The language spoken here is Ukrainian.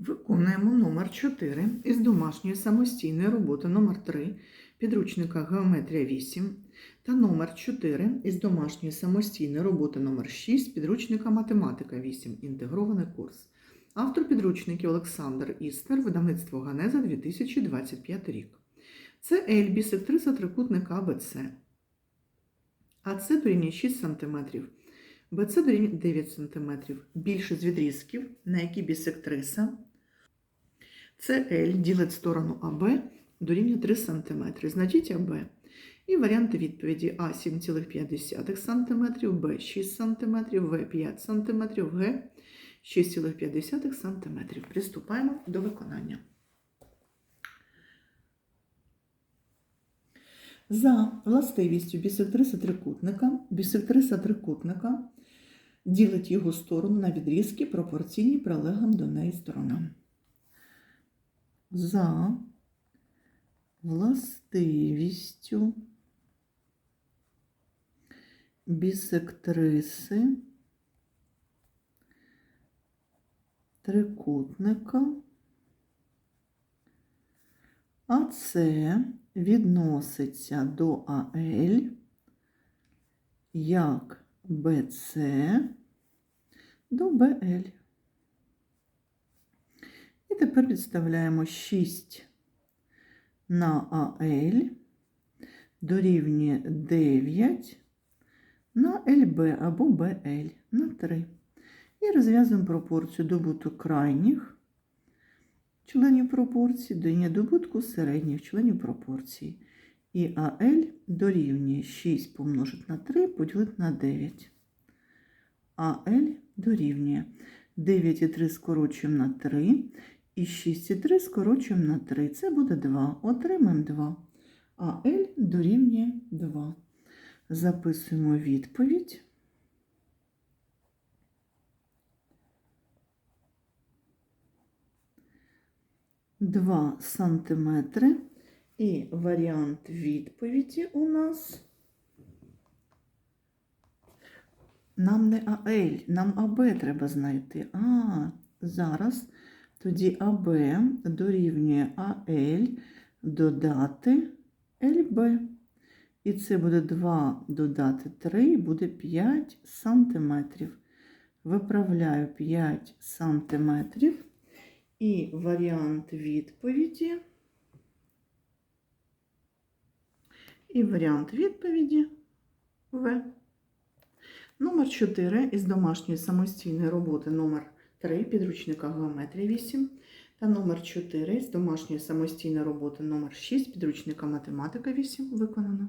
Виконуємо номер 4 із домашньої самостійної роботи номер 3 підручника Геометрія 8 та номер 4 із домашньої самостійної роботи номер 6 підручника Математика 8. Інтегрований курс. Автор підручників Олександр Істер, видавництво Ганеза 2025 рік. Це L, бісектриса трикутника АБЦ. АЦ дорівнює 6 см. БЦ дорівнює 9 см. Більше з відрізків, на які бісектриса це L ділить сторону АБ дорівнює 3 см. Знайдіть АБ. І варіанти відповіді А 7,5 см, Б 6 см, В 5 см, Г 6,5 см. Приступаємо до виконання. За властивістю бісектриси трикутника, бісектриса трикутника ділить його сторону на відрізки пропорційні прилеглим до неї сторонам. За властивістю бісектриси трикутника АС відноситься до АЛ як БЦ до БЛ. Тепер підставляємо 6 на АЛ дорівнює 9 на ЛБ або БЛ на 3. І розв'язуємо пропорцію добуток крайніх членів пропорції дорівнює добутку середніх членів пропорції. І АЛ дорівнює 6 помножити на 3 поділити на 9. АЛ дорівнює 9 і 3 скорочуємо на 3. І 6 і 3 скорочуємо на 3. Це буде 2. Отримаємо 2. А L дорівнює 2. Записуємо відповідь. Два сантиметри. І варіант відповіді у нас. Нам не АЛ, нам АБ треба знайти. А, зараз тоді АБ дорівнює АЛ додати ЛБ. І це буде 2 додати 3, буде 5 сантиметрів. Виправляю 5 сантиметрів. І варіант відповіді. І варіант відповіді В. Номер 4 із домашньої самостійної роботи номер 3 підручника геометрії 8 та номер 4 з домашньої самостійної роботи номер 6 підручника Математика 8 виконано.